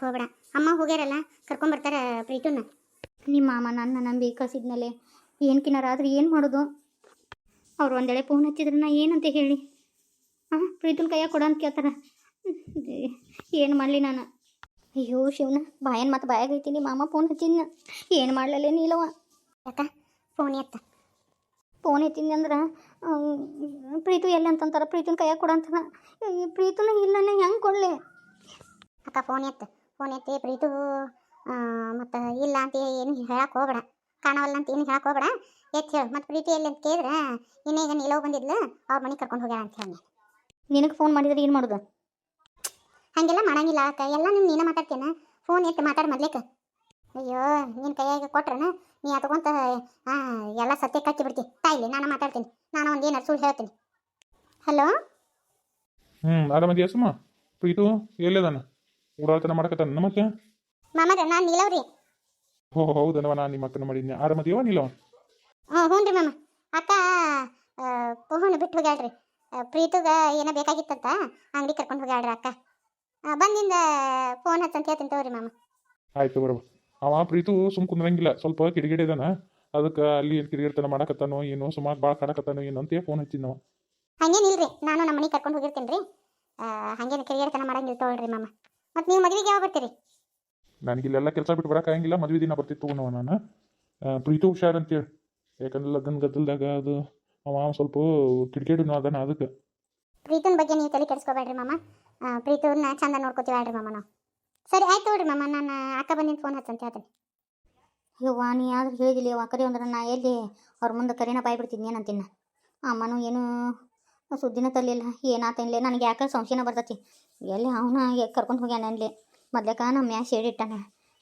ಹೇಳಕ್ ಹೋಗ್ಬೇಡ. ಅಮ್ಮ ಹೋಗ್ಯಾರಲ್ಲ ಕರ್ಕೊಂಬರ್ತಾರ ಪ್ರೀತುನ. ನಿಮ್ಮ ಮಾಮ ನನ್ನ ನಂಬಿ ಕಸಿದ್ಮೇಲೆ ಏನ್ಕಿನಾರಾದ್ರೆ ಏನು ಮಾಡೋದು? ಅವ್ರು ಒಂದೇಳೆ ಫೋನ್ ಹಚ್ಚಿದ್ರೆ ನಾ ಏನಂತ ಹೇಳಿ? ಹಾಂ ಪ್ರೀತುನ ಕೈಯಾಗ ಕೊಡ ಅಂತ ಕೇಳ್ತಾರ. ಏನು ಮಾಡಲಿ ನಾನು? ಅಯ್ಯೋ ಶಿವನ ಬಾಯನ್ ಮತ್ತೆ ಬಾಯಾಗ ಐತಿ ನಿಮ್ಮ ಮಾಮ ಫೋನ್ ಹಚ್ಚಿದ್ನ. ಏನು ಮಾಡ್ಲಲ್ಲೇ ನೀಲವ ಯಾಕ? ಫೋನ್ ಎತ್ತ? ಫೋನ್ ಎತ್ತಿನಿ ಅಂದ್ರೆ ಪ್ರೀತು ಎಲ್ಲಿ ಅಂತಂತಾರ? ಪ್ರೀತನ ಕೈಯಾಗ ಕೊಡ ಅಂತಾರ ಪ್ರೀತುನೂ ಇಲ್ಲ ಇಲ್ಲನೇ ಹೆಂಗೆ ಕೊಡಲಿ? ಅಕ್ಕ ಫೋನ್ ಎತ್ತ? ಫೋನ್ ಎತ್ತಿ ಪ್ರೀತು ಮತ್ತು ಇಲ್ಲ ಅಂತ ಏನು ಹೇಳಕ್ಕೆ ಹೋಗ್ಬೇಡ. ಕಾಣವಲ್ಲ ಅಂತ ಏನು ಹೇಳಕ್ಕೆ ಹೋಗ್ಬೇಡ. ಎತ್ ಹೇಳು. ಮತ್ತು ಪ್ರೀತಿ ಎಲ್ಲಿ ಅಂತ ಕೇಳಿದ್ರೆ ಇನ್ನೀಗ ನೀಲೋ ಬಂದಿದ್ಲು ಅವ್ರ ಮನೆಗೆ ಕರ್ಕೊಂಡು ಹೋಗ್ಯಾಳ ಅಂತ ಹೇಳಿ. ನಿನಗೆ ಫೋನ್ ಮಾಡಿದ್ರೆ ಏನು ಮಾಡೋದು? ಹಾಗೆಲ್ಲ ಮಾಡಂಗಿಲ್ಲ ಅಕ್ಕ. ಎಲ್ಲ ನೀನು ನೀನೇ ಮಾತಾಡ್ತೇನ ಫೋನ್ ಎತ್ತಿ ಮಾತಾಡಿ ಮೊದ್ಲೇಕ. ಅಯ್ಯೋ ನಿನ್ನ ಕೈಯಾಗ ಕೊಟ್ರನ? ನೀ ಅದಕ್ಕೊಂತ ಆ, ಎಲ್ಲ ಸತ್ಯ ಕಚ್ಚಿ ಬಿಡ್ತಿ. ತಾಯಿಲಿ ನಾನು ಮಾತಾಡ್ತೀನಿ. ನಾನು ಒಂದು ಏನಾರು ಸುಳ್ಳು ಹೇಳ್ತೀನಿ. ಹಲೋ? ಹ್ಞೂ ಆರಾಮದಿಯ ಸುಮ್ಮ ಪ್ರೀತು ಎಲ್ಲದಾನ? ಓಡಾಡ್ತಾನ ಮಾಡಕತ್ತಾನ ಮತ್ತೆ ಮಾಮರ ನಾನು ನೀಲವ್ರಿ ಹೋ ಹೌದನವ ನಾನು ನಿಮ್ಮ ಅಕ್ಕನ ಮಾಡಿದ್ನಿ. ಆರಾಮದಿಯವ ನೀಲವ ಹ್ಞೂ ಹ್ಞೂ ರೀ ಮಾಮ. ಅಕ್ಕ ಪೋಹನ್ ಬಿಟ್ಟು ಹೋಗ್ಯಾಳ್ರಿ. ಪ್ರೀತುಗ ಏನೋ ಬೇಕಾಗಿತ್ತಂತ ಅಂಗಡಿ ಕರ್ಕೊಂಡು ಹೋಗ್ಯಾಳ್ರಿ ಅಕ್ಕ. ಬಂದಿಂದ ಫೋನ್ ಹಚ್ಚಂತ ಹೇಳ್ತೀನಿ ತಗೋರಿ ಮಾಮ. ಆಯ್ತು ಬರಬ ಅವ ಪ್ರೀತು ಸುಮ್ ಕುಂದ್ರಂಗಿಲ್ಲ. ಸ್ವಲ್ಪ ಕಿಡಿಗಿಡಿ ಇದಾನ ಅದಕ್ಕೆ ಅಲ್ಲಿ ಏನು ಕಿಡಿಗಿರ್ತನ ಮಾಡಕತ್ತಾನೋ ಏನೋ ಸುಮಾರು ಭಾಳ ಕಾಡಕತ್ತಾನೋ ಏನೋ ಅಂತ ಫೋನ್ ಹಚ್ಚಿದ್ನವ ಹಂಗೇನಿಲ್ರಿ ನಾನು ನಮ್ಮ ಮನೆಗೆ ಕರ್ಕೊಂಡು ಹೋಗಿರ್ತೀನಿ ರೀ ಹಂಗೇನು ಕಿರಿಯರ್ತನ ಮಾಡಂಗಿಲ್ಲ ತಗೊಳ್ರಿ ಮಾಮ. ಮತ್ತು ನೀವು ಮದುವೆಗೆ ಯಾವಾಗ ಬರ್ತೀರಿ? ನನಗೆ ಇಲ್ಲೆಲ್ಲ ಕೆಲಸ ಬಿಟ್ಟು ಬರೋಕ್ಕಾಗಂಗಿಲ್ಲ ಮದುವೆ ದಿನ ಬರ್ತಿತ್ತು ತಗೋಣವ ನಾನು. ಪ್ರೀತು ಹುಷಾರ್ ಅಂತೇಳಿ ಯಾಕಂದ್ರೆ ಲಗ್ನ ಗದ್ದಲ್ದಾಗ ಅದು ಅವ ಸ್ವಲ್ಪ ಕಿಡಿಗೇಡಿನೂ ಅದಾನ ಅದಕ್ಕೆ. ಪ್ರೀತನ ಬಗ್ಗೆ ನೀವು ತಲೆ ಕೆಡಿಸ್ಕೋಬೇಡ್ರಿ ಮಾಮ. ಪ್ರೀತನ ಚಂದ ಚಂದ ಹೇಳ್ರಿ ಮಾಮ ನಾವು. ಸರಿ ಆಯ್ತು ನೋಡ್ರಿ ಮಾಮ ನಾನು ಅಕ್ಕ ಬಂದಿದ್ದು ಫೋನ್ ಹಚ್ಚಂತ ಹೇಳ್ತೀನಿ. ಅಯ್ಯೋ ನೀ ಆದ್ರೆ ಹೇಳಿದಿಲ್ಲ ಯವ್ವ ಕರಿ ಅಂದ್ರೆ ನಾ ಎಲ್ಲಿ ಅವ್ರ ಮುಂದೆ ಕರಿನ ಬಾಯ್ಬಿಡ್ತೀನಿ ಏನಂತೀನಿ ಏನಂತಿನ್ನ ಅಮ್ಮನೂ ಏನು ಸುದ್ದಿನ ತರಲಿಲ್ಲ ಏನಾತನ್ಲೆ ನನಗೆ ಯಾಕೆ ಸಂಶಯನ ಬರ್ತತಿ. ಎಲ್ಲಿ ಅವನ ಕರ್ಕೊಂಡು ಹೋಗ್ಯಾನ ಅನ್ಲಿ. ಮೊದ್ಲೇಕ ನಮ್ಮ ಮ್ಯಾ ಶೇಡಿಟ್ಟಾನ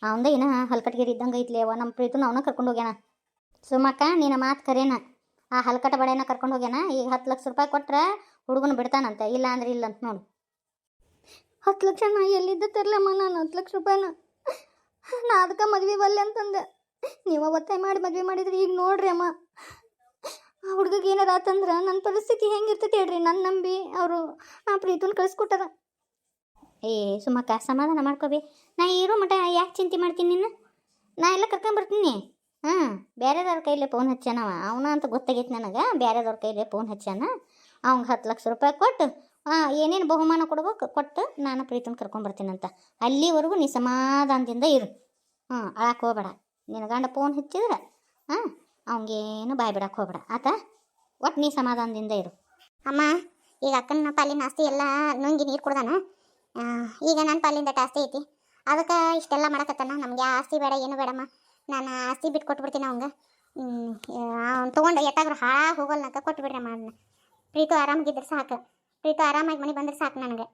ಅವಂದ ಏನ ಹಲ್ಕಟ್ಗಿರಿ ಇದ್ದಂಗೆ ಐತ್ಲಿ ಅವ ನಮ್ಮ ಪ್ರೀತನ ಅವನ ಕರ್ಕೊಂಡು ಹೋಗ್ಯಾನ. ಸುಮಕ್ಕ ನಿನ್ನ ಮಾತು ಕರೇನ. ಆ ಹಲ್ಕಟ ಬಡೆನ ಕರ್ಕೊಂಡು ಹೋಗ್ಯಾನ. ಈಗ ಹತ್ತು ಲಕ್ಷ ರೂಪಾಯಿ ಕೊಟ್ರೆ ಹುಡುಗನ ಬಿಡ್ತಾನಂತೆ. ಇಲ್ಲ ಅಂದ್ರೆ ಇಲ್ಲ ಅಂತ ನೋಡು. ಹತ್ತು ಲಕ್ಷ ನಾ ಎಲ್ಲಿದ್ದ ತರ್ಲಮ್ಮ ನಾನು? ಹತ್ತು ಲಕ್ಷ ರೂಪಾಯಿನ. ನಾ ಅದಕ್ಕೆ ಮದ್ವೆ ಬಲ್ಲೆ ಅಂತಂದೆ. ನೀವು ಒತ್ತಾಯ ಮಾಡಿ ಮದ್ವೆ ಮಾಡಿದ್ರಿ ಈಗ ನೋಡ್ರಿ ಅಮ್ಮ. ಆ ಹುಡುಗಗೆ ಏನಾರ ಆತಂದ್ರೆ ನನ್ನ ಪರಿಸ್ಥಿತಿ ಹೆಂಗಿರ್ತೈತಿ ಹೇಳ್ರಿ ನನ್ನ ನಂಬಿ ಅವರು ಆ ಪ್ರೀತನ ಕಳಿಸ್ಕೊಟ್ಟಾರ. ಏ ಸುಮ್ಮಕ್ಕ ಸಮಾಧಾನ ಮಾಡ್ಕೋಬಿ. ನಾ ಇರೋ ಮಟ ಯಾಕೆ ಚಿಂತೆ ಮಾಡ್ತೀನಿ ನಿನ್ನ ನಾ ಎಲ್ಲ ಕರ್ಕೊಂಬರ್ತೀನಿ. ಹಾಂ ಬೇರೆದವ್ರ ಕೈಲಿ ಫೋನ್ ಹಚ್ಚಾನವ. ಅವನ ಅಂತ ಗೊತ್ತಾಗೈತಿ ನನಗೆ ಬೇರೆದವ್ರ ಕೈಲಿ ಫೋನ್ ಹಚ್ಚಾನ. ಅವ್ಗೆ ಹತ್ತು ಲಕ್ಷ ರೂಪಾಯಿ ಕೊಟ್ಟು ಏನೇನು ಬಹುಮಾನ ಕೊಡ್ಬೇಕು ಕೊಟ್ಟು ನಾನು ಪ್ರೀತನ ಕರ್ಕೊಂಬರ್ತೀನಂತ. ಅಲ್ಲಿವರೆಗೂ ನೀ ಸಮಾಧಾನದಿಂದ ಇರು. ಹಾಂ ಅಳಕ್ಕೆ ಹೋಗ್ಬೇಡ. ನಿನ್ನ ಗಂಡ ಫೋನ್ ಹಚ್ಚಿದ್ರೆ, ಹಾಂ ಅವಂಗೇನು ಬಾಯ್ ಬಿಡಕ್ಕೆ ಹೋಗ್ಬೇಡ. ಆತ, ಒಟ್ಟು ನೀ ಸಮಾಧಾನದಿಂದ ಇರು. ಅಮ್ಮ, ಈಗ ಅಕ್ಕನ ಪಾಲಿನ ಆಸ್ತಿ ಎಲ್ಲ ನುಂಗಿ ನೀರು ಕುಡ್ದಾನ? ಈಗ ನನ್ನ ಪಾಲಿಂದ ಆಸ್ತಿ ಐತಿ. ಅದಕ್ಕೆ ಇಷ್ಟೆಲ್ಲ ಮಾಡಕತ್ತಾನ? ನಮ್ಗೆ ಆಸ್ತಿ ಬೇಡ, ಏನು ಬೇಡಮ್ಮ. ನಾನು ಆಸ್ತಿ ಬಿಟ್ಟು ಕೊಟ್ಬಿಡ್ತೀನಿ ಅವಂಗ. ಅವ್ನು ತೊಗೊಂಡು ಎಟ್ಟಾಗ್ರು ಹಾಳ ಹೋಗಲ್ನಕ ಕೊಟ್ಬಿಡ್ರಿ ಅದನ್ನ ಪ್ರೀತು ಆರಾಮಾಗಿದ್ರೆ ಸಾಕು. ಪ್ರೀತು ಆರಾಮಾಗಿ ಮನೆ ಬಂದ್ರೆ ಸಾಕು ನನಗೆ.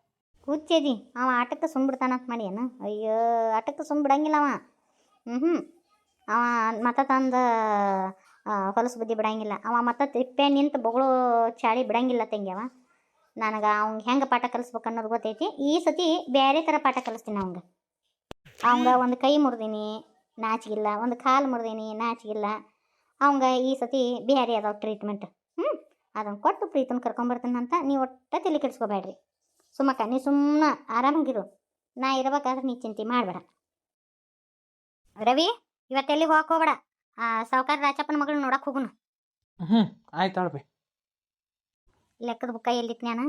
ಹುಚ್ಚೇದಿ ಅವ ಆಟಕ್ಕೆ ಸುಮ್ಬಿಡ್ತಾನಂತ ಮಾಡಿ ಏನು ಅಯ್ಯೋ, ಆಟಕ್ಕೆ ಸುಮ್ ಬಿಡಂಗಿಲ್ಲ ಅವ. ಹ್ಞೂ ಹ್ಞೂ ಅವ ಮತ್ತೆ ತಂದು ಹೊಲಸು ಬುದ್ಧಿ ಬಿಡಂಗಿಲ್ಲ. ಅವ ಮತ್ತೆ ತಿಪ್ಪೆ ನಿಂತು ಬೊಗಳು ಚಾಳಿ ಬಿಡಂಗಿಲ್ಲ ತಂಗಿ ಅವ. ನನಗೆ ಅವಂಗ ಹೆಂಗೆ ಪಾಠ ಕಲಿಸ್ಬೇಕು ಅನ್ನೋದು ಗೊತ್ತೈತಿ. ಈ ಸತಿ ಬೇರೆ ಥರ ಪಾಠ ಕಲಿಸ್ತೀನಿ ಅವಂಗೆ. ಅವಂಗ ಒಂದು ಕೈ ಮುರಿದೀನಿ, ನಾಚಿಗಿಲ್ಲ. ಒಂದು ಕಾಲು ಮುರಿದೀನಿ, ನಾಚಿಗಿಲ್ಲ. ಅವಂಗ ಈ ಸತಿ ಬೇರೆ ಅದಾವ ಟ್ರೀಟ್ಮೆಂಟ್ ಹ್ಞೂ ಅದನ್ನು ಕೊಟ್ಟು ಪ್ರೀತನ ಕರ್ಕೊಂಬರ್ತೀನಿ ಅಂತ ನೀವು ಒಟ್ಟ ತಲೆ ಕೆಡಿಸ್ಕೋಬೇಡ್ರಿ. ಸುಮ್ಮಕ್ಕ ನೀ ಸುಮ್ಮನೆ ಆರಾಮಾಗಿರು ನಾ ಇರ್ಬೇಕಾದ್ರೆ ನೀ ಚಿಂತೆ ಮಾಡಬೇಡ. ರವಿ ಇವತ್ತೆಲ್ಲಿ ಹೋಗ್ಬೇಡ? ಸಾವುಕಾರ ರಾಜಪ್ಪನ ಮಗಳು ನೋಡಕ್ಕೆ ಹೋಗುನು. ಹ್ಞೂ ಆಯ್ತು ಆಳ್ಬೆ ಲೆಕ್ಕದ ಬುಕ್ಕ ಎಲ್ಲಿತ್ತು ನಾನು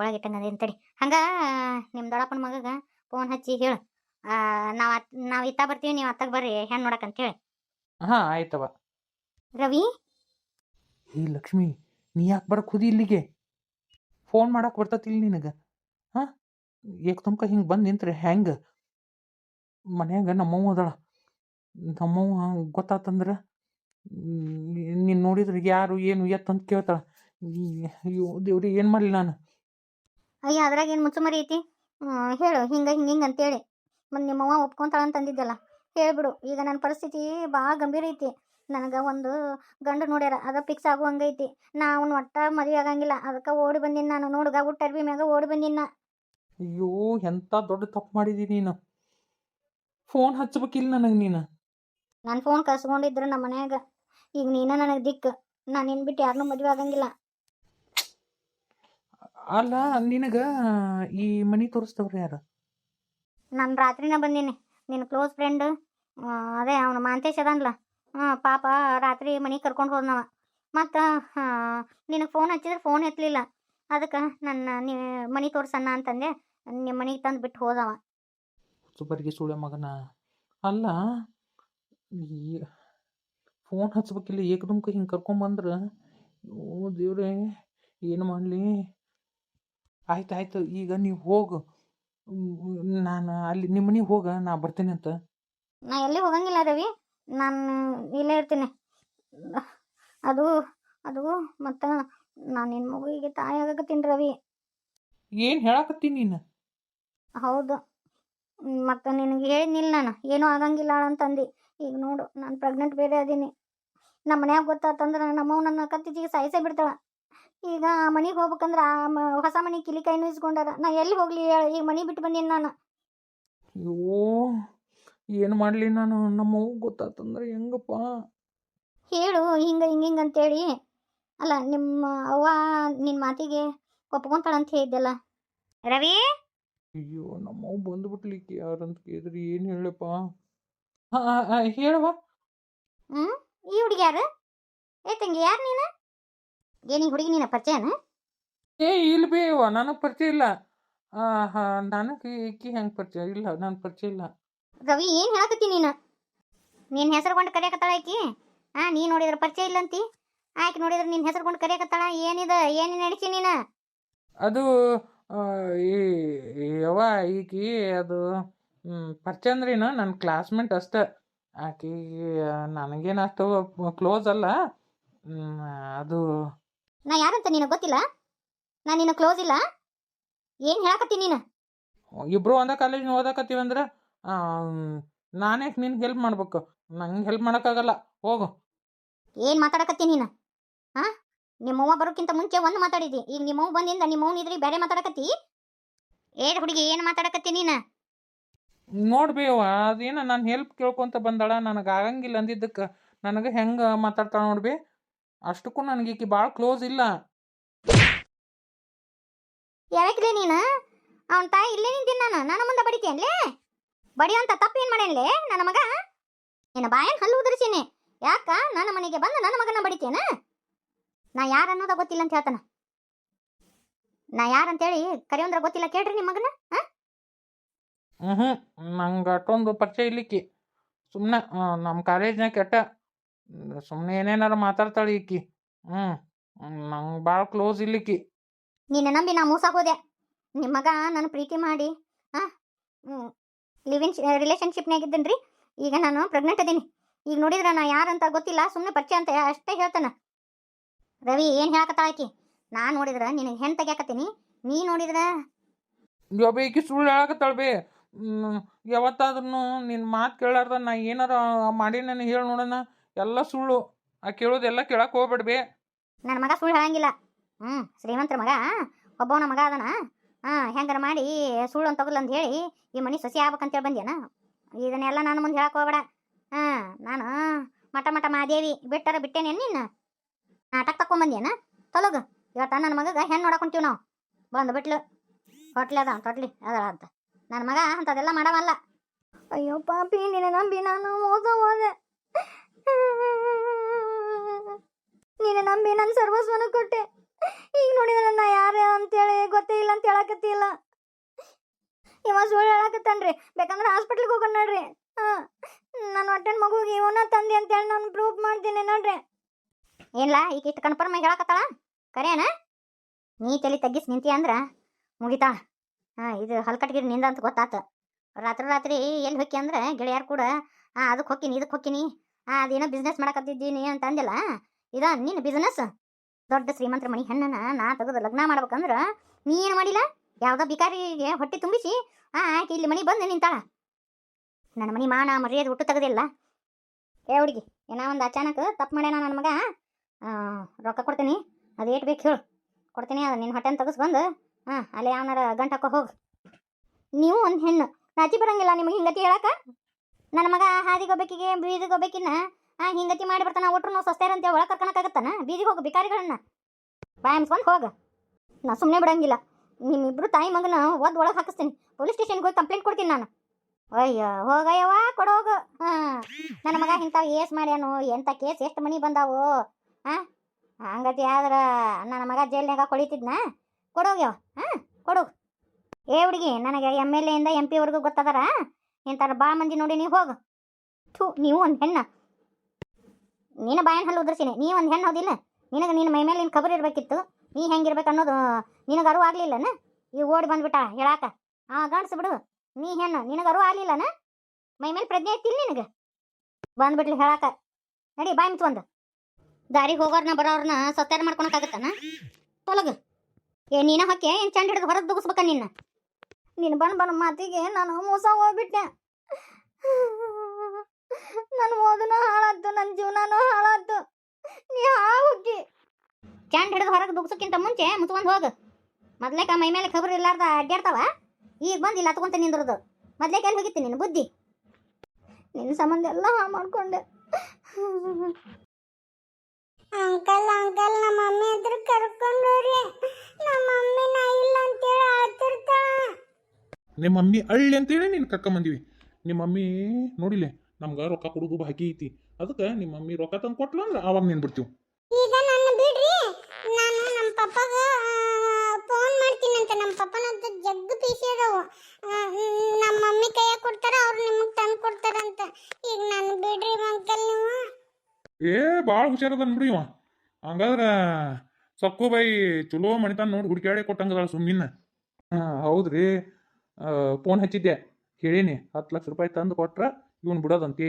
ಒಳಗಿಟ್ಟಂಗೆ ತಡಿ. ಹಂಗೆ ನಿಮ್ಮ ದೊಡ್ಡಪ್ಪನ ಮಗಗೆ ಫೋನ್ ಹಚ್ಚಿ ಹೇಳು. ನಾವು ನಾವು ಇತ್ತ ಬರ್ತೀವಿ ನೀವು ಅತ್ತಾಗ ಬರ್ರಿ ಹೆಣ್ಣು ನೋಡಕ್ಕಂತ ಹೇಳಿ. ಹಾಂ ಆಯ್ತವ ರವಿ? ಹೇ ಲಕ್ಷ್ಮಿ ನೀ ಯಾಕೆ ಬರಕ್ಕೆ ಹೋದಿ ಇಲ್ಲಿಗೆ? ಫೋನ್ ಮಾಡಕ್ಕೆ ಬರ್ತತಿಲ್ಲ ನಿನಗೆ. ಹಾಂ? ಏಕ್ ತುಮ್ಕ ಹಿಂಗೆ ಬಂದು ನಿಂತ್ರಿ ಹೆಂಗೆ? ಮನ್ಯಾಗ ನಮ್ಮವ್ವ ಅದಾಳ. ನಮ್ಮವ್ವ ಗೊತ್ತಾತಂದ್ರೆ ನೀನು ನೋಡಿದ್ರೆ ಯಾರು ಏನು ಎತ್ತಂತ ಕೇಳ್ತಾಳೆ. ದೇವ್ರಿ ಏನು ಮಾಡಲಿ ನಾನು? ಅಯ್ಯ ಅದ್ರಾಗ ಏನು ಮುಚ್ಚುಮರಿ ಐತಿ? ಹ್ಮ್, ಹೇಳು ಹಿಂಗೆ ಹಿಂಗೆ ಹಿಂಗೆ ಅಂತೇಳಿ. ಮತ್ತು ನಿಮ್ಮವ್ವ ಒಪ್ಕೊಂತಾಳ ಅಂತಂದಿದ್ದಲ್ಲ. ಹೇಳ್ಬಿಡು ಈಗ ನನ್ನ ಪರಿಸ್ಥಿತಿ ಭಾಳ ಗಂಭೀರ ಐತಿ. ನನಗೆ ಒಂದು ಗಂಡು ನೋಡ್ಯಾರ ಅದ ಫಿಕ್ಸ್ ಆಗುವಂಗೈತಿ ನಾ ಅವ್ನು ಒಟ್ಟ ಮದುವೆ ಆಗಂಗಿಲ್ಲ ಅದಕ್ಕೆ ಓಡಿ ಬಂದಿನಿ ನಾನು. ನೋಡ್ಗ ಊಟ ಅರ್ಬಿ ಮ್ಯಾಗ ಓಡಿ ಬಂದಿನ. ಅಯ್ಯೋ ಎಂಥ ದೊಡ್ಡ ತಪ್ಪು ಮಾಡಿದಿ ನೀನು? ಫೋನ್ ಹಚ್ಬೇಕಿಲ್ಲ ನನಗೆ ನೀನು. ನಾನು ಫೋನ್ ಕಸ್ಕೊಂಡಿದ್ರು ನಮ್ಮ ಮನ್ಯಾಗ. ಈಗ ನೀನ ನನಗೆ ದಿಕ್ಕು ನಾನು ನಿನ್ ಬಿಟ್ಟು ಯಾರನ್ನೂ ಮದುವೆ ಆಗಂಗಿಲ್ಲ. ಅಲ್ಲ ನಿನಗೆ ಈ ಮನಿ ತೋರಿಸ್ತವ್ರಿ ಯಾರು? ನಾನು ರಾತ್ರಿನ ಬಂದೀನಿ. ನಿನ್ನ ಕ್ಲೋಸ್ ಫ್ರೆಂಡ್ ಅದೇ ಅವನು ಮಾಂತೇಶ್ ಅದನ್ಲ. ಹಾಂ ಪಾಪ ರಾತ್ರಿ ಮನೆಗೆ ಕರ್ಕೊಂಡು ಹೋದ್ನವ. ಮತ್ತು ನಿನಗೆ ಫೋನ್ ಹಚ್ಚಿದ್ರೆ ಫೋನ್ ಎತ್ತಲಿಲ್ಲ ಅದಕ್ಕೆ ನನ್ನ ನೀ ಮನೆ ತೋರ್ಸಣ್ಣ ಅಂತಂದೆ. ನಿಮ್ಮ ಮನೆಗೆ ತಂದು ಬಿಟ್ಟು ಹೋದವ. ಸುಬರಿಗೆ ಸುಳೆ ಮಗನ. ಅಲ್ಲ ಈ ಫೋನ್ ಹಚ್ಬೇಕಿಲ್ಲ ಏಕದಮ್ಕ ಹಿಂಗೆ ಕರ್ಕೊಂಬಂದ್ರೆ ಓ ದೇವ್ರೇ ಏನು ಮಾಡಲಿ? ಆಯ್ತು ಆಯ್ತು ಈಗ ನೀವು ಹೋಗು. ನಾನು ಅಲ್ಲಿ ನಿಮ್ಮ ಮನೆಗೆ ಹೋಗ ನಾ ಬರ್ತೀನಿ ಅಂತ. ನಾ ಎಲ್ಲಿ ಹೋಗಂಗಿಲ್ಲ ರವಿ ನಾನು ಇಲ್ಲೇ ಇರ್ತೀನಿ. ಅದು ಅದು ಮತ್ತು ನಾನು ನಿನ್ನ ಮಗುವಿಗೆ ತಾಯಿ ಆಗಕತ್ತೀನಿ ರವಿ. ಏನು ಹೇಳಕತ್ತೀನಿ ನೀನು? ಹೌದು. ಮತ್ತು ನಿನಗೆ ಹೇಳಿದ್ನಿಲ್ಲ ನಾನು ಏನೂ ಆಗಂಗಿಲ್ಲ ಅಂತಂದು. ಈಗ ನೋಡು ನಾನು ಪ್ರೆಗ್ನೆಂಟ್ ಬೇರೆ ಅದೀನಿ. ನಮ್ಮ ಮನ್ಯಾಗ ಗೊತ್ತಾತಂದ್ರೆ ನಮ್ಮವ್ ನನ್ನ ಕತ್ತಿಜಿಗೆ ಸಾಯಿಸೇ ಬಿಡ್ತಾಳ. ಈಗ ಆ ಮನೆಗೆ ಹೋಗ್ಬೇಕಂದ್ರೆ ಆ ಮ- ಹೊಸ ಮನೆ ಕಿಲಿ ಕೈನೂ ಇಸ್ಕೊಂಡಾರ. ನಾ ಎಲ್ಲಿ ಹೋಗ್ಲಿ ಹೇಳು ಈಗ ಮನೆ ಬಿಟ್ಟು ಬಂದೀನಿ ನಾನು. ಅಯ್ಯೋ ಏನು ಮಾಡಲಿ ನಾನು? ನಮ್ಮವ್ ಗೊತ್ತಾತಂದ್ರೆ ಹೆಂಗಪ್ಪ? ಹೇಳು ಹಿಂಗೆ ಹಿಂಗೆ ಹಿಂಗೆ ಅಂತೇಳಿ. ಅಲ್ಲ ನಿಮ್ಮ ಅವ್ವ ನಿನ್ನ ಮಾತಿಗೆ ಒಪ್ಕೊಂತಾಳಂತ ಹೇಳಿದ್ದೆಲ್ಲ. ರವಿ? ಅಯ್ಯೋ ನಮ್ಮವ್ ಬಂದ್ಬಿಟ್ಲಿಕ್ಕೆ ಯಾರಂತ ಕೇಳಿದ್ರಿ ಏನು ಹೇಳಪ್ಪ? ಹೇಳವ ಹ್ಞೂ ಈ ಹುಡುಗಿ ಯಾರು? ಏ ತಂಗಿ ಯಾರು ನೀನು? ಏನು ಈ ಹುಡುಗಿ ನೀನು ಪರಿಚಯನ? ಏ ಇಲ್ಲ ಬೇವ ನನಗೆ ಪರಿಚಯ ಇಲ್ಲ. ಆಹಾ ನನಗೆ ಈಕಿ ಹೆಂಗೆ ಪರಿಚಯ? ಇಲ್ಲ ನಾನು ಪರಿಚಯ ಇಲ್ಲ. ರವಿ ಏನು ಹೇಳಕತ್ತಿ ನೀನು? ನಿನ್ನ ಹೆಸರು ಕೊಂಡು ಕರೆಯಕತ್ತಾಳ ಆಕಿ ಹಾಂ ನೀ ನೋಡಿದ್ರೆ ಪರಿಚಯ ಇಲ್ಲಂತಿ? ಆಕೆ ನೋಡಿದ್ರೆ ನಿನ್ನ ಹೆಸರು ಕೊಂಡು ಕರೆಯಕತ್ತಾಳ? ಏನಿದೆ ಏನು ನಡೆಸಿ ನೀನು? ಅದು ಈ ಯವ ಯವ್ವ ಈಕಿ ಅದು ಪರ್ಚಂದ್ರಿನ ನನ್ನ ಕ್ಲಾಸ್ಮೇಟ್ ಅಷ್ಟೆ. ಆಕಿ ನನಗೇನು ಅಷ್ಟು ಕ್ಲೋಸ್ ಅಲ್ಲ. ಅದು ನಾ ಯಾರಂತ ನಿನಗೆ ಗೊತ್ತಿಲ್ಲ? ನಾ ನಿನ್ನ ಕ್ಲೋಸ್ ಇಲ್ಲ? ಏನು ಹೇಳಕತ್ತಿ ನೀನು? ಇಬ್ರು ಒಂದೇ ಕಾಲೇಜ್ ಓದಾಕತ್ತೀವಂದ್ರೆ ನಾನೇ ನಿನ್ಗೆ ಹೆಲ್ಪ್ ಮಾಡ್ಬೇಕು? ನಂಗೆ ಹೆಲ್ಪ್ ಮಾಡೋಕ್ಕಾಗಲ್ಲ. ಹೋಗು. ಏನು ಮಾತಾಡಕತ್ತಿ ನೀನು? ಹಾಂ ನಿಮ್ಮವ್ವ ಬರೋಕ್ಕಿಂತ ಮುಂಚೆ ಒಂದು ಮಾತಾಡಿದಿ ಈಗ ನಿಮ್ಮವ್ ಬಂದಿಂದ ನಿಮ್ಮವ್ ಇದ್ರಿ ಬೇರೆ ಮಾತಾಡಕತ್ತಿ? ಏ ಹುಡುಗಿ ಏನು ಮಾತಾಡಕತ್ತಿ ನೀನು? ನೋಡ್ಬೇವ ಅದೇನ ನಾನು ಹೆಲ್ಪ್ ಕೇಳ್ಕೊಂತ ಬಂದಾಳ ನನಗೆ ಆಗಂಗಿಲ್ಲ ಅಂದಿದ್ದಕ್ಕೆ. ನನಗೆ ಹೆಂಗೆ ಮಾತಾಡ್ತಾಳ ನೋಡ್ಬಿ ಅಷ್ಟಕ್ಕೂ ನನಗೆ ಈಕಿ ಭಾಳ ಕ್ಲೋಸ್ ಇಲ್ಲ. ಯಾಕ್ರಿ ನೀನು? ಅವನ ತಾಯಿ ಇಲ್ಲೇ ನಿಂತೀನಿ ನಾನು. ನನ್ನ ಮುಂದೆ ಬಡಿತೇನ್ಲೇ ಅಂತ ತಪ್ಪು ಏನು ಮಾಡೇನ್ಲೇ ನನ್ನ ಮಗ? ನಿನ್ನ ಬಾಯನ್ ಹಲ್ಲು ಉದುರಿಸೀನಿ. ಯಾಕ? ನನ್ನ ಮನೆಗೆ ಬಂದು ನನ್ನ ಮಗನ ಬಡಿತೇನ? ನಾ ಯಾರು ಅನ್ನೋದ ಗೊತ್ತಿಲ್ಲ ಅಂತ ಹೇಳ್ತಾನ. ನಾ ಯಾರಂತೇಳಿ ಕರೆಯೊಂದ್ರ ಗೊತ್ತಿಲ್ಲ ಕೇಳ್ರಿ ನಿಮ್ಮ ಮಗನ ಹ್ಞೂ ನಂಗೆ ಅಷ್ಟೊಂದು ಪರಿಚಯ ಇಲ್ಲಿಕ್ಕಿ. ಸುಮ್ಮನೆ ನಮ್ಮ ಕಾಲೇಜ್ನಾಗ ಕೆಟ್ಟ ಸುಮ್ಮನೆ ಏನೇನಾರ ಮಾತಾಡ್ತಾಳೆ ಈಕಿ. ಹ್ಞೂ ನಂಗೆ ಭಾಳ ಕ್ಲೋಸ್ ಇಲ್ಲಿಕ್ಕಿ. ನೀನು ನಂಬಿ ನಾ ಮೋಸ ಹೋದೆ. ನಿಮ್ಮ ಮಗ ನನ್ನ ಪ್ರೀತಿ ಮಾಡಿ ಹಾಂ ಲಿವಿನ್ ರಿಲೇಷನ್ಶಿಪ್ನಾಗ ರೀ ಈಗ ನಾನು ಪ್ರೆಗ್ನೆಂಟ್ ಅದೀನಿ. ಈಗ ನೋಡಿದ್ರೆ ನಾ ಯಾರಂತ ಗೊತ್ತಿಲ್ಲ ಸುಮ್ಮನೆ ಪರಿಚಯ ಅಂತ ಅಷ್ಟೇ ಹೇಳ್ತಾನ. ರವಿ ಏನು ಹೇಳಕತ್ತಾಳ ಆಕಿ? ನಾ ನೋಡಿದ್ರೆ ನಿನಗೆ ಹೆಣ್ ತೆಗ್ಯಾಕತ್ತೀನಿ ನೀ ನೋಡಿದ್ರೆ? ಯಬ್ಬ ಈಕಿ ಸುಳ್ಳು ಹೇಳಕತ್ತಾಳ ಬೇ. ಯಾವತ್ತಾದ್ರೂ ನಿನ್ನ ಮಾತು ಕೇಳಾರ್ದ ನಾ ಏನಾರ ಮಾಡಿ ನನಗೆ ಹೇಳಿ ನೋಡೋಣ. ಎಲ್ಲ ಸುಳ್ಳು. ಆ ಕೇಳೋದೆಲ್ಲ ಕೇಳಕ್ಕೆ ಹೋಗ್ಬೇಡ ಬಿ. ನನ್ನ ಮಗ ಸುಳ್ಳು ಹೇಳಂಗಿಲ್ಲ. ಹ್ಞೂ ಶ್ರೀಮಂತರ ಮಗ ಒಬ್ಬವನ ಮಗ ಅದನ. ಹಾಂ ಹೆಂಗಾರ ಮಾಡಿ ಸುಳ್ಳು ಅಂತ ತಗಲ್ಲ ಅಂತ ಹೇಳಿ ಈ ಮನಿ ಸಸಿ ಆಗ್ಬೇಕಂತ ಹೇಳಿ ಬಂದ್ಯಾನ. ಇದನ್ನೆಲ್ಲ ನಾನು ಮುಂದೆ ಹೇಳಕ್ಕೆ ಹೋಗ್ಬೇಡ. ಹಾಂ ನಾನು ಮಠ ಮಠ ಮಾದೇವಿ ಬಿಟ್ಟಾರ ಬಿಟ್ಟೇನೆ ನಿನ್ನ? ನಾಟಕ ತಕೊಂಬಂದೇನ ತಲಗ. ಇವತ್ತು ನನ್ನ ಮಗಗೆ ಹೆಣ್ಣು ನೋಡಕೊಂತೀವಿ ನಾವು. ಬಂದು ಬಿಟ್ಲು. ಹೊಟ್ಲಿ ಅದ ತೊಟ್ಲಿ. ಅದ ಅಂತ ನನ್ನ ಮಗ ಅಂಥದ್ದೆಲ್ಲ ಮಾಡವಲ್ಲ. ಅಯ್ಯೋ ಪಾಪಿ, ನಿನ್ನ ನಂಬಿ ನಾನು ಮೋಸ ಹೋದೆ ನೀನು ನಂಬಿ ನನ್ನ ಸರ್ವಸ್ವನ ಕೊಟ್ಟೆ. ಈಗ ನೋಡಿದ ನನ್ನ ಯಾರು ಅಂತೇಳಿ ಗೊತ್ತೇ ಇಲ್ಲ ಅಂತ ಹೇಳಕತ್ತಿಲ್ಲ ಇವ ಸುಳ್ಳು ಹೇಳಕತ್ತಾನ್ರಿ. ಬೇಕಂದ್ರೆ ಹಾಸ್ಪಿಟ್ಲಿಗೆ ಹೋಗೋಣ ನೋಡ್ರಿ. ಹಾಂ. ನನ್ನ ಹೊಟ್ಟೆನ ಮಗುಗೆ ಇವನ ತಂದೆ ಅಂತೇಳಿ ನಾನು ಪ್ರೂಫ್ ಮಾಡ್ತೀನಿ ನೋಡ್ರಿ. ಏನಿಲ್ಲ ಈಗ ಇಷ್ಟು ಕನ್ಫರ್ಮ್ ಆಗಿ ಹೇಳಕತ್ತಾಳ? ಕರೇನ ನೀ ತಲೆ ತಗ್ಗಿಸಿ ನಿಂತಿ ಅಂದ್ರ? ಮುಗಿತಾ. ಹಾಂ, ಇದು ಹಲ್ಕಟ್ಗಿರಿ ನಿಂದ ಅಂತ ಗೊತ್ತಾತ. ರಾತ್ರಿ ರಾತ್ರಿ ಎಲ್ಲಿ ಹೊಕ್ಕಿ ಅಂದ್ರೆ? ಗೆಳೆಯರು ಕೂಡ, ಹಾಂ ಅದಕ್ಕೆ ಹೊಕ್ಕಿನಿ ಇದಕ್ಕೆ ಹೊಕ್ಕಿನಿ ಹಾಂ, ಅದೇನೋ ಬಿಸ್ನೆಸ್ ಮಾಡಕತ್ತಿದ್ದೀನಿ ಅಂತ ಅಂದಿಲ್ಲ ಇದ ನಿನ್ನ ಬಿಸ್ನೆಸ್ ದೊಡ್ಡ ಶ್ರೀಮಂತ್ರ ಮಣಿ ಹೆಣ್ಣನ ನಾ ತೆಗೆದು ಲಗ್ನ ಮಾಡ್ಬೇಕಂದ್ರೆ ನೀ ಏನು ಮಾಡಿಲ್ಲ? ಯಾವುದೋ ಬಿಕಾರಿಗೆ ಹೊಟ್ಟೆ ತುಂಬಿಸಿ ಆ ಆಕೆ ಇಲ್ಲಿ ಮನೆ ಬಂದು ನಿಂತಾಳ. ನನ್ನ ಮನೆ ಮಾನ ಮರ್ಯಾದೆ ಹುಟ್ಟು ತೆಗೆದಿಲ್ಲ. ಏ ಹುಡುಗಿ, ಏನೋ ಒಂದು ಅಚಾನಕ್ ತಪ್ಪು ಮಾಡ್ಯಾನ ನನ್ನ ಮಗ? ರೊಕ್ಕ ಕೊಡ್ತೀನಿ. ಅದು ಏಟ್ ಬೇಕು ಹೇಳು. ಕೊಡ್ತೀನಿ, ಅದು ನಿನ್ನ ಹೊಟ್ಟೆನ ತೆಗೆಸ್ಬಂದು ಹಾಂ, ಅಲ್ಲೇ ಯಾವನಾರ ಗಂಟು ಹಾಕೋ ಹೋಗು. ನೀವು ಒಂದು ಹೆಣ್ಣು. ನಾಚಿ ಬರಂಗಿಲ್ಲ ನಿಮಗೆ ಹಿಂಗತಿ ಹೇಳಕ? ನನ್ನ ಮಗ ಹಾದಿಗೊಬ್ಬೇಕಿಗೆ ಬೀದಿಗೊಬ್ಬೇಕಿನ್ನ ಹಾಂ ಹಿಂಗತಿ ಮಾಡಿ ಬರ್ತಾನ ಒಟ್ರು ನಾವು ಸಸ್ತಾರ ಅಂತ ಒಳಗೆ ಕರ್ಕೊಳಕ್ಕಾಗತ್ತಾನ ಬೀದಿಗೆ ಹೋಗು ಬಿಕಾರಿಗಳನ್ನ. ಬಾಯ್ ಮುಸ್ಕೊಂಡು ಹೋಗ. ನಾ ಸುಮ್ಮನೆ ಬಿಡಂಗಿಲ್ಲ. ನಿಮ್ಮಿಬ್ರು ತಾಯಿ ಮಗನ ಒದ್ದು ಒಳಗೆ ಹಾಕಿಸ್ತೀನಿ. ಪೊಲೀಸ್ ಸ್ಟೇಷನ್ಗೆ ಹೋಗಿ ಕಂಪ್ಲೇಂಟ್ ಕೊಡ್ತೀನಿ ನಾನು. ಅಯ್ಯೋ ಹೋಗಯ್ಯವಾ ಕೊಡೋಗು. ಹಾಂ. ನನ್ನ ಮಗ ಇಂಥವು ಏಸ್ ಮಾಡ್ಯಾನು, ಎಂಥ ಕೇಸ್ ಎಷ್ಟು ಮನಿ ಬಂದಾವು. ಹಂಗತಿ ಆದ್ರೆ ನನ್ನ ಮಗ ಜೈಲ್ನಾಗ ಕೊಳಿತಿದ್ನ ಕೊಡೋಗ್ಯವ ಹಾಂ? ಕೊಡು. ಏ ಹುಡುಗಿ, ನನಗೆ ಎಂ ಎಲ್ ಎಯಿಂದ ಎಂ ಪಿವರೆಗೂ ಗೊತ್ತದಾರ? ಇಂಥರ ಭಾಳ ಮಂದಿ ನೋಡಿ ನೀವು ಹೋಗು. ಥೂ, ನೀವು ಒಂದು ಹೆಣ್ಣ. ನೀನು ಬಾಯನ್ ಹಲ್ಲು ಉದ್ರಸಿನಿ, ನೀ ಒಂದು ಹೆಣ್ಣು ಹೌದಿಲ್ಲ? ನಿನಗೆ ನಿನ್ನ ಮೈ ಮೇಲೆ ನಿನ್ನ ಖಬರ್ ಇರಬೇಕಿತ್ತು, ನೀ ಹೆಂಗಿರ್ಬೇಕು ಅನ್ನೋದು ನಿನಗೆ ಅರು ಆಗ್ಲಿಲ್ಲನ? ಈಗ ಓಡಿ ಬಂದ್ಬಿಟ್ಟ ಹೇಳಾಕ. ಆ, ಗಂಡ್ಸು ಬಿಡು, ನೀ ಹೆಣ್ಣು, ನಿನಗೆ ಅರಿವು ಆಗ್ಲಿಲ್ಲನ? ಮೈ ಮೇಲೆ ಪ್ರಜ್ಞೆ ಐತಿಲ್ಲ ನಿನಗೆ? ಬಂದ್ಬಿಟ್ಲಿ ಹೇಳಾಕ. ನಡಿ, ಬಾಯ್ ಮುಚ್ಚು ಒಂದು ದಾರಿಗೆ ಹೋಗೋರ್ನ ಬರೋರ್ನ ಸತ್ಯಾರ ಮಾಡ್ಕೊಳಕ್ಕಾಗತ್ತನ? ತೊಲಗ ಏ, ನೀನ ಹಾಕಿ ಏನು ಚಂಡ ಹಿಡಿದು ಹೊರಗೆ ದುಗಿಸ್ಬೇಕ ನಿನ್ನ? ನೀನು ಬಂದು ಬಂದು ಮಾತಿಗೆ ನಾನು ಮೋಸ ಹೋಗ್ಬಿಟ್ಟೆ. ನನ್ನ ಓದನೂ ಹಾಳಾದ್ದು ನನ್ನ ಜೀವನನೂ ಹಾಳಾದ್ದು. ನೀ ಹಾಳು ಹುಕ್ಕಿ ಚಂಡ ಹಿಡಿದು ಹೊರಗೆ ದುಗ್ಸಕ್ಕಿಂತ ಮುಂಚೆ ಮುಚ್ಕೊಂಡು ಹೋಗು. ಮೊದ್ಲೇಕ ಮೈ ಮೇಲೆ ಖಬರ್ ಇಲ್ಲಾರ್ದ ಅಡ್ಡಾಡ್ತಾವ ಈಗ ಬಂದು ಇಲ್ಲ ಹತ್ಕೊಂತ ನಿಂದ್ರದು. ಮೊದ್ಲೇಕ ಎಲ್ಲಿ ಹೋಗಿತ್ತು ನಿನ್ನ ಬುದ್ಧಿ? ನಿನ್ನ ಸಂಬಂಧ ಎಲ್ಲ ಹಾಳು ಮಾಡ್ಕೊಂಡೆ. ಅಂಕಲ್ ಅಂಕಲ್ ನಮ್ಮ ಮಮ್ಮಿ ಹತ್ರ ಕರ್ಕೊಂಡೋರಿ ನಮ್ಮ ಮಮ್ಮಿ ನಾ ಇಲ್ಲ ಅಂತೇಳಿ ಆತಿರ್ತಾಳ. ನಿಮ್ಮ ಮಮ್ಮಿ ಅಳ್ಳಿ ಅಂತೇಳಿ ನೀನು ಕರ್ಕೊಂಬಂದಿವಿ ನಿಮ್ಮ ಮಮ್ಮಿ ನೋಡಿಲೆ ನಮ್ಗೆ ರೊಕ್ಕ ಕೊಡೋದು ಬಾಕಿ ಐತಿ. ಅದಕ್ಕೆ ನಿಮ್ಮ ಮಮ್ಮಿ ರೊಕ್ಕ ತಂದು ಕೊಟ್ಲ ಅಂದ್ರೆ ಆವಾಗ ನೀನು ಬಿಡ್ತೀವಿ. ಈಗ ನನ್ನ ಬಿಡ್ರಿ. ನಾನು ನಮ್ಮ ಪಪ್ಪಗ ಫೋನ್ ಮಾಡ್ತೀನಂತೆ. ನಮ್ಮ ಪಪ್ಪನಂತ ಜಗ್ಗ ಪೀಸಿ ಅದಾವು. ನಮ್ಮ ಮಮ್ಮಿ ಕೈಯಾಗ ಕೊಡ್ತಾರ ಅವ್ರು ನಿಮಗೆ ತಂದು ಕೊಡ್ತಾರಂತ. ಈಗ ನಾನು ಬಿಡ್ರಿ ಅಂಕಲ್ ನೀವು. ಏ ಭಾಳ ಹುಷಾರದ ಬಿಡಿ ಇವ. ಹಂಗಾದ್ರೆ ಸಕ್ಕು ಬೈ ಚಲೋ ಮಣಿತಾನ ನೋಡಿ ಹುಡುಕ್ಯಾಡೆ ಕೊಟ್ಟಂಗದ ಸುಮ್ಮಿನ ಹೌದ್ರಿ. ಫೋನ್ ಹಚ್ಚಿದ್ದೆ. ಹೇಳೀನಿ ಹತ್ತು ಲಕ್ಷ ರೂಪಾಯಿ ತಂದು ಕೊಟ್ರೆ ಇವನು ಬಿಡೋದಂತಿ.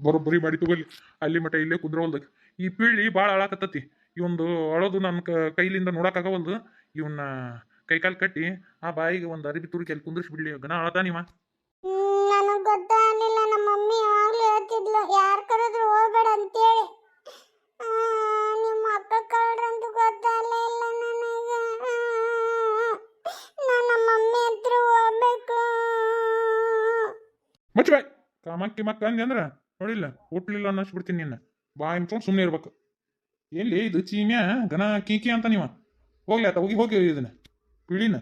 ಬರೋಬ್ಬರಿ ಮಾಡಿ ತಗೊಳ್ಳಿ ಅಲ್ಲಿ ಮಟ ಇಲ್ಲೇ ಕುದ್ರೋಲ್ದಕ್ಕೆ ಈ ಪೀಳಿ ಭಾಳ ಅಳಾಕತ್ತತಿ ಇವಂದು ಅಳೋದು ನನ್ನ ಕೈಲಿಂದ ನೋಡೋಕ್ಕಾಗವಲ್ದು. ಇವನ್ನ ಕೈಕಾಲು ಕಟ್ಟಿ ಆ ಬಾಯಿಗೆ ಒಂದು ಅರಿಬಿ ತುರುಕಿ ಅಲ್ಲಿ ಕುಂದ್ರಿಸ್ಬಿಡ್ಲಿ. ಗನ ಅಳತಾನಿವ ನನಗೆ ನಮ್ಮ ಹೇಳ್ತಿದ್ಲು ಯಾರು ಕರೆದ್ರು ಹೋಗ್ಬೇಡ ಅಂತೇಳಿ. ನಿಮ್ಮ ಅಕ್ಕ ಕಳ್ರಂತೂ ಗೊತ್ತಾಗಲೇ ಇಲ್ಲ ನನಗೆ. ನಾನು ನಮ್ಮ ಮಮ್ಮಿ ಹತ್ರ ಹೋಗ್ಬೇಕು. ಮಚ್ಚ ಬಾಯ್ ಕಾಮಕ್ಕಿ ಮಕ್ಕ ಅಂದೆ ಅಂದ್ರೆ ನೋಡಿಲ್ಲ, ಹುಟ್ಲಿಲ್ಲ ಅನ್ನಿಸ್ಬಿಡ್ತೀನಿ ನಿನ್ನ. ಬಾಯ್ ಅನ್ಕೊಂಡು ಸುಮ್ಮನೆ ಇರ್ಬೇಕು. ಎಲ್ಲಿ ಇದು ಚೀಮ್ಯಾ ಗನ ಕೀಕಿ ಅಂತ ನೀವ? ಹೋಗ್ಲಿ ಆತ, ಹೋಗಿ ಹೋಗಿ ಇದನ್ನ. ಪಿಳಿನ